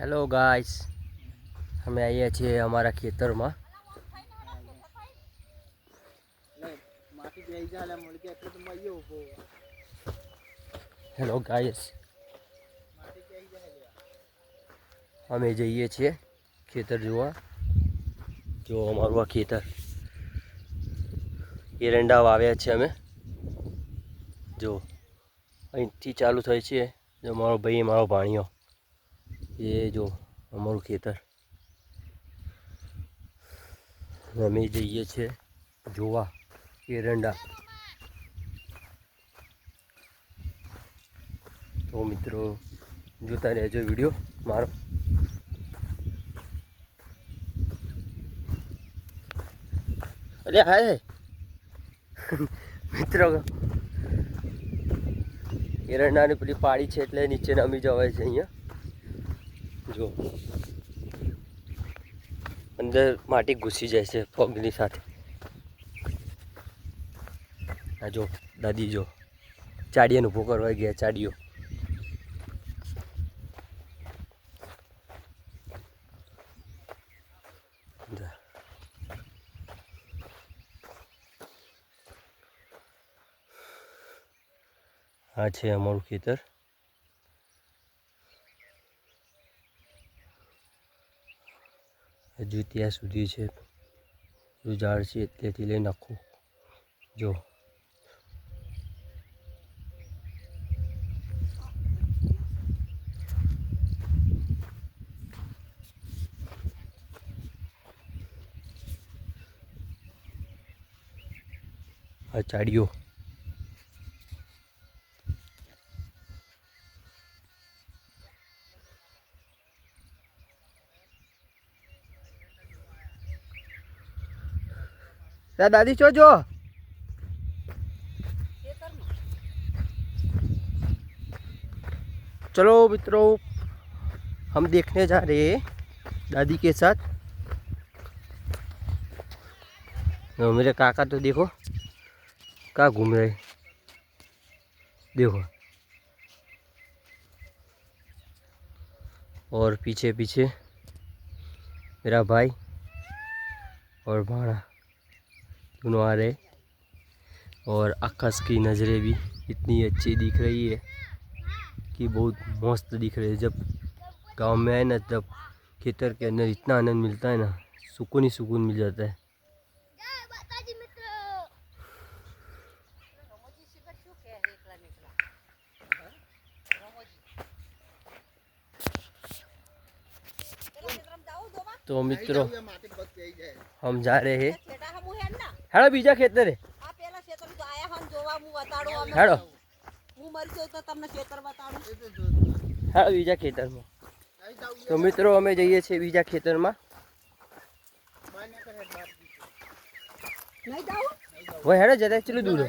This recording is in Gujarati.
હેલો ગાઈસ અમે આવ્યા છીએ અમારા ખેતરમાં. Hello guys. અમે જઈએ છીએ ખેતર જોવા. જો અમારું આ ખેતર. એરંડા વાવ્યા છે અમે. જો, અહીંથી ચાલુ થાય છે. જો મારો ભાઈ, મારો ભાણિયો એ જો અમારું ખેતર અમે જઈએ છીએ જોવા, એરંડા. તો મિત્રો, જોતા રહેજો વીડિયો મારો. અરે હા મિત્રો, એરંડાની પેલી પાડી છે એટલે નીચે નમી જવાય છે અહીંયા. જો. અંદર માટી ઘૂસી જાય છે પગની સાથે. આ જો, દાદી જો, ચાડીયાને ઊભો કરવા ગયા ચાડીઓ. આ છે અમારું ખેતર. હજુ ત્યાં સુધી છે હજુ ઝાડ છે ત્યાંથી લઈ નાખું જો આ ચાડીઓ તા દાદી ચો જો चलो मित्रों हम देखने जा रहे हैं दादी के साथ और मेरे काका तो देखो कहाँ घूम रहे देखो और पीछे पीछे मेरा भाई और भाड़ा गुनवार रहे और आकाश की नज़रें भी इतनी अच्छी दिख रही है कि बहुत मस्त दिख रही है। जब गाँव में आए ना, तब खेतर के अंदर इतना आनंद मिलता है ना, सुकून ही सुकून मिल जाता है। तो मित्रों, हम जा रहे हैं હેડો બીજા ખેતરે. આ પેલા ખેતર તો આયા હમ જોવા હું બતાડો અમે હેડો હું મરી જઉં તો તમને ખેતર બતાડું હેડો બીજા ખેતરમાં. તો મિત્રો અમે જઈએ છીએ બીજા ખેતરમાં. નહીં જાવ હોય હેડો જતા ચલો દૂર